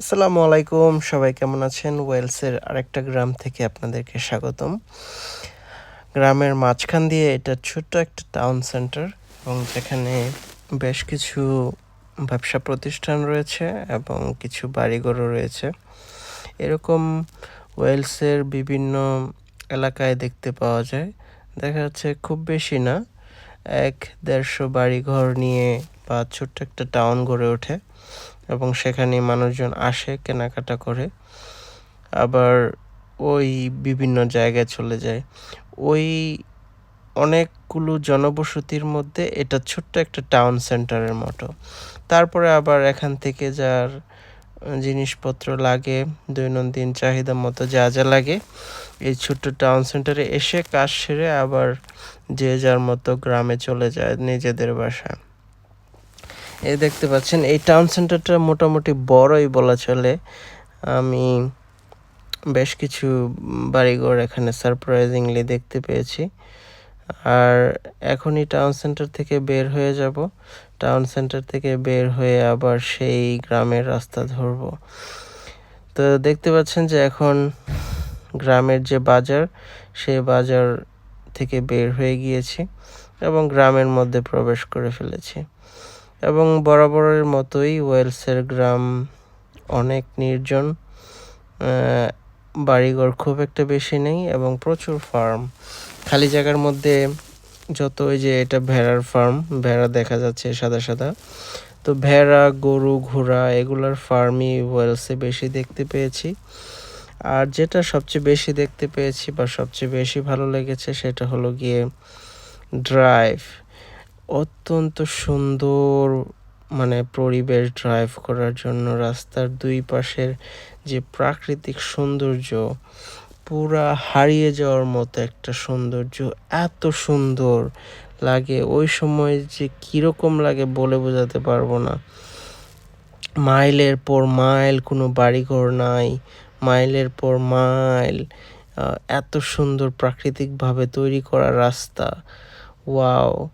আসসালামু আলাইকুম, সবাই কেমন আছেন? ওয়েলসের আরেকটা গ্রাম থেকে আপনাদেরকে স্বাগতম। গ্রামের মাঝখান দিয়ে এটা ছোট্ট একটা টাউন সেন্টার এবং যেখানে বেশ কিছু ব্যবসা প্রতিষ্ঠান রয়েছে এবং কিছু বাড়িঘরও রয়েছে। এরকম ওয়েলসের বিভিন্ন এলাকায় দেখতে পাওয়া যায়। দেখা যাচ্ছে খুব বেশি না, এক দেড়শো বাড়িঘর নিয়ে বা ছোট্ট একটা টাউন গড়ে ওঠে। এবং সেখানে মানুষজন আসে, কেনাকাটা করে। আবার ওই বিভিন্ন জায়গায় চলে যায়। ওই অনেকগুলো জনবসতির মধ্যে এটা ছোট্ট একটা টাউন সেন্টারের মতো। তারপরে আবার এখান থেকে যার জিনিসপত্র লাগে, দৈনন্দিন চাহিদা মতো যা যা লাগে, এই ছোট্ট টাউন সেন্টারে এসে কাজ সেরে আবার যে যার মতো গ্রামে চলে যায় নিজেদের বাসায় এই দেখতে পাচ্ছেন, এই টাউন সেন্টারটা মোটামুটি বড়ই বলা চলে। আমি বেশ কিছু বাড়িঘর এখানে সারপ্রাইজিংলি দেখতে পেয়েছি। আর এখনই টাউন সেন্টার থেকে বের হয়ে যাব। টাউন সেন্টার থেকে বের হয়ে আবার সেই গ্রামের রাস্তা ধরব। তো দেখতে পাচ্ছেন যে এখন গ্রামের যে বাজার সেই বাজার থেকে বের হয়ে গিয়েছি এবং গ্রামের মধ্যে প্রবেশ করে ফেলেছি। এবং বরাবরের মতোই ওয়েলসের গ্রাম অনেক নির্জন বাড়িঘর খুব একটা বেশি নেই এবং প্রচুর ফার্ম। খালি জায়গার মধ্যে যত ওই যে এটা ভেড়ার ফার্ম, ভেড়া দেখা যাচ্ছে সাদা সাদা। তো ভেড়া, গরু, ঘোড়া এগুলোর ফার্মই ওয়েলসে বেশি দেখতে পেয়েছি। আর যেটা সবচেয়ে বেশি দেখতে পেয়েছি বা সবচেয়ে বেশি ভালো লেগেছে সেটা হলো গিয়ে ড্রাইভ। অত্যন্ত সুন্দর মানে পরিবেশ ড্রাইভ করার জন্য রাস্তার দুই পাশের যে প্রাকৃতিক সৌন্দর্য, পুরা হারিয়ে যাওয়ার মতো একটা সৌন্দর্য এত সুন্দর লাগে। ওই সময় যে কীরকম লাগে বলে বোঝাতে পারব না। মাইলের পর মাইল, কোনো বাড়িঘর নাই, মাইলের পর মাইল এত সুন্দর প্রাকৃতিকভাবে তৈরি করা রাস্তা। ওয়াও!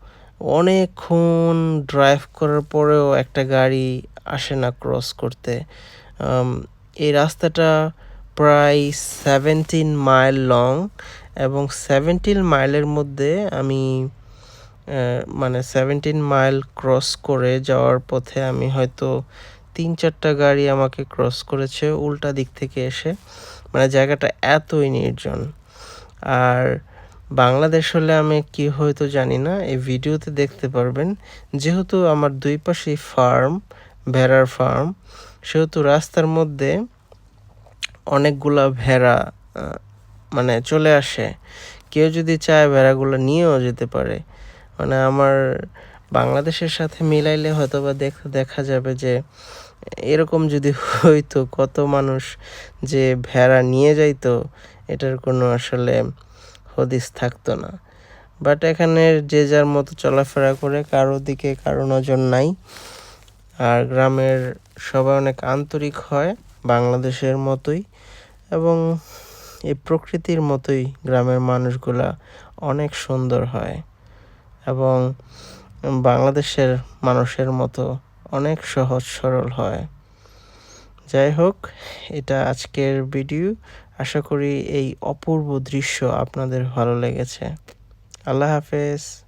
অনেকক্ষণ ড্রাইভ করার পরেও একটা গাড়ি আসে না ক্রস করতে। এই রাস্তাটা প্রায় সেভেন্টিন মাইল লং এবং সেভেন্টিন মাইলের মধ্যে আমি মানে সেভেন্টিন মাইল ক্রস করে যাওয়ার পথে আমি হয়তো তিন চারটা গাড়ি আমাকে ক্রস করেছে, উল্টা দিক থেকে এসে। মানে জায়গাটা এতই নির্জন। আর বাংলাদেশ হলে আমি কি হয়তো জানি না, এই ভিডিওতে দেখতে পারবেন। যেহেতু আমার দুই পাশেই ফার্ম, ভেড়ার ফার্ম, সেহেতু রাস্তার মধ্যে অনেকগুলা ভেড়া মানে চলে আসে। কেউ যদি চায় ভেড়াগুলো নিয়েও যেতে পারে। মানে আমার বাংলাদেশের সাথে মিলাইলে হয়তো বা দেখা যাবে যে এরকম যদি হইতো, কত মানুষ যে ভেড়া নিয়ে যাইতো, এটার কোনো আসলে হদিস থাকতো না। বাট এখানে যে যার মতো চলাফেরা করে, কারও দিকে কারও নজর নাই। আর গ্রামের সবাই অনেক আন্তরিক হয়, বাংলাদেশের মতোই। এবং এই প্রকৃতির মতোই গ্রামের মানুষগুলা অনেক সুন্দর হয়। এবং বাংলাদেশের মানুষের মতো অনেক সহজ সরল হয়। যাই হোক, এটা আজকের ভিডিও আশা করি এই অপূর্ব দৃশ্য আপনাদের ভালো লেগেছে। আল্লাহ হাফেজ।